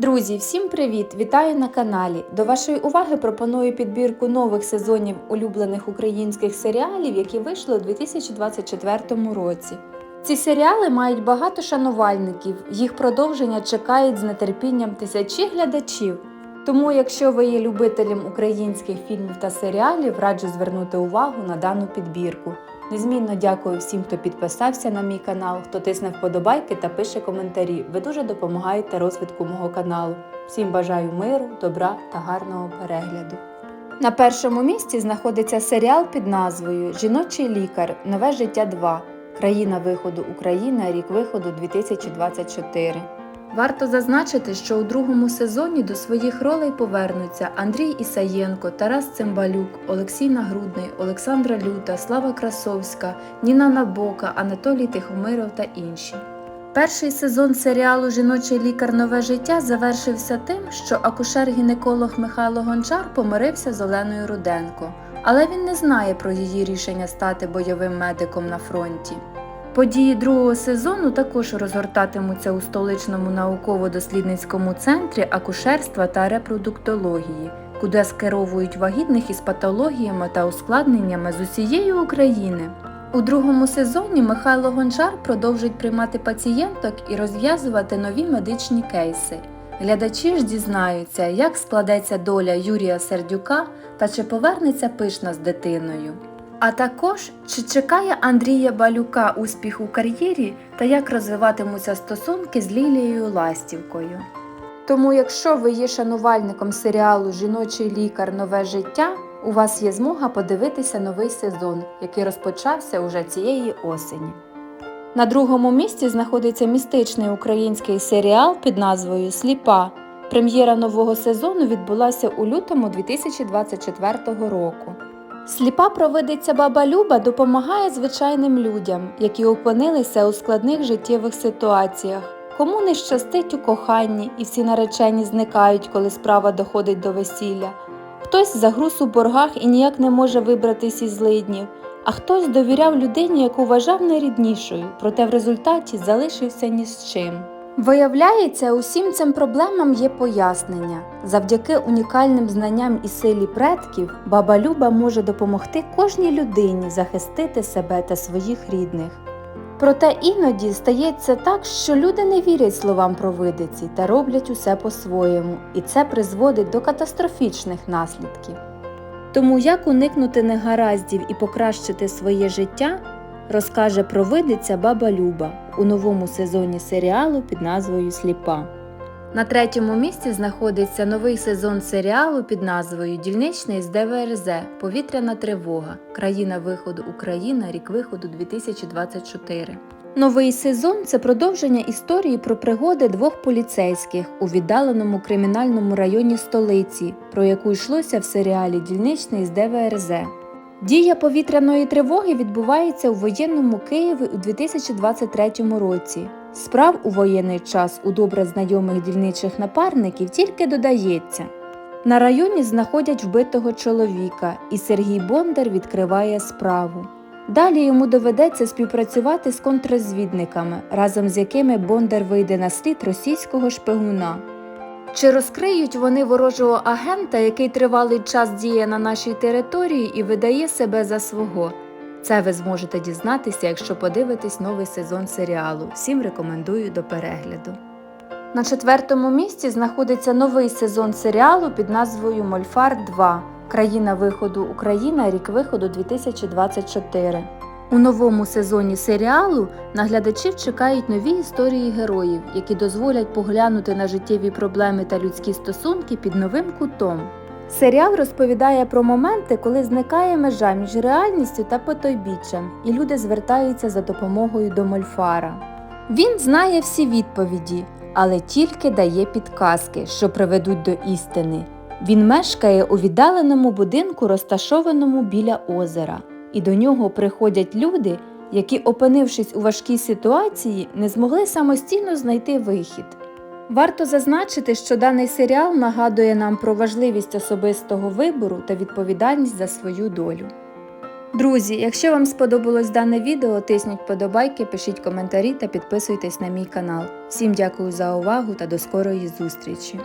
Друзі, всім привіт! Вітаю на каналі. До вашої уваги пропоную підбірку нових сезонів улюблених українських серіалів, які вийшли у 2024 році. Ці серіали мають багато шанувальників, їх продовження чекають з нетерпінням тисячі глядачів. Тому, якщо ви є любителем українських фільмів та серіалів, раджу звернути увагу на дану підбірку. Незмінно дякую всім, хто підписався на мій канал, хто тисне вподобайки та пише коментарі. Ви дуже допомагаєте розвитку мого каналу. Всім бажаю миру, добра та гарного перегляду. На першому місці знаходиться серіал під назвою Жіночий лікар. Нове життя 2. Країна виходу Україна. Рік виходу 2024. Варто зазначити, що у другому сезоні до своїх ролей повернуться Андрій Ісаєнко, Тарас Цимбалюк, Олексій Нагрудний, Олександра Люта, Слава Красовська, Ніна Набока, Анатолій Тихомиров та інші. Перший сезон серіалу Жіночий лікар Нове життя завершився тим, що акушер-гінеколог Михайло Гончар помирився з Оленою Руденко, але він не знає про її рішення стати бойовим медиком на фронті. Події другого сезону також розгортатимуться у столичному науково-дослідницькому центрі акушерства та репродуктології, куди скеровують вагітних із патологіями та ускладненнями з усієї України. У другому сезоні Михайло Гончар продовжить приймати пацієнток і розв'язувати нові медичні кейси. Глядачі ж дізнаються, як складеться доля Юрія Сердюка та чи повернеться пишна з дитиною. А також чи чекає Андрія Балюка успіх у кар'єрі та як розвиватимуться стосунки з Лілією Ластівкою. Тому, якщо ви є шанувальником серіалу Жіночий лікар Нове життя, у вас є змога подивитися новий сезон, який розпочався уже цієї осені. На другому місці знаходиться містичний український серіал під назвою Сліпа. Прем'єра нового сезону відбулася у лютому 2024 року. Сліпа провидиця баба Люба допомагає звичайним людям, які опинилися у складних життєвих ситуаціях. Кому не щастить у коханні, і всі наречені зникають, коли справа доходить до весілля. Хтось загруз у боргах і ніяк не може вибратись із злиднів, а хтось довіряв людині, яку вважав найріднішою, проте в результаті залишився ні з чим. Виявляється, усім цим проблемам є пояснення. Завдяки унікальним знанням і силі предків баба Люба може допомогти кожній людині захистити себе та своїх рідних. Проте іноді стається так, що люди не вірять словам провидиці та роблять усе по-своєму, і це призводить до катастрофічних наслідків. Тому як уникнути негараздів і покращити своє життя, розкаже провидиця Баба Люба у новому сезоні серіалу під назвою Сліпа. На третьому місці знаходиться новий сезон серіалу під назвою Дільничний з ДВРЗ Повітряна тривога. Країна виходу Україна, рік виходу 2024. Новий сезон це продовження історії про пригоди двох поліцейських у віддаленому кримінальному районі столиці, про яку йшлося в серіалі Дільничний з ДВРЗ. Дія повітряної тривоги відбувається у воєнному Києві у 2023 році. Справ у воєнний час у добре знайомих дільничих напарників тільки додається. На районі знаходять вбитого чоловіка, і Сергій Бондар відкриває справу. Далі йому доведеться співпрацювати з контррозвідниками, разом з якими Бондар вийде на слід російського шпигуна. Чи розкриють вони ворожого агента, який тривалий час діє на нашій території і видає себе за свого? Це ви зможете дізнатися, якщо подивитесь новий сезон серіалу. Всім рекомендую до перегляду. На четвертому місці знаходиться новий сезон серіалу під назвою Мольфар 2. Країна виходу Україна, рік виходу 2024. У новому сезоні серіалу наглядачів чекають нові історії героїв, які дозволять поглянути на життєві проблеми та людські стосунки під новим кутом. Серіал розповідає про моменти, коли зникає межа між реальністю та потойбіччям, і люди звертаються за допомогою до Мольфара. Він знає всі відповіді, але тільки дає підказки, що приведуть до істини. Він мешкає у віддаленому будинку, розташованому біля озера, і до нього приходять люди, які, опинившись у важкій ситуації, не змогли самостійно знайти вихід. Варто зазначити, що даний серіал нагадує нам про важливість особистого вибору та відповідальність за свою долю. Друзі, якщо вам сподобалось дане відео, тисніть подобайки, пишіть коментарі та підписуйтесь на мій канал. Всім дякую за увагу та до скорої зустрічі!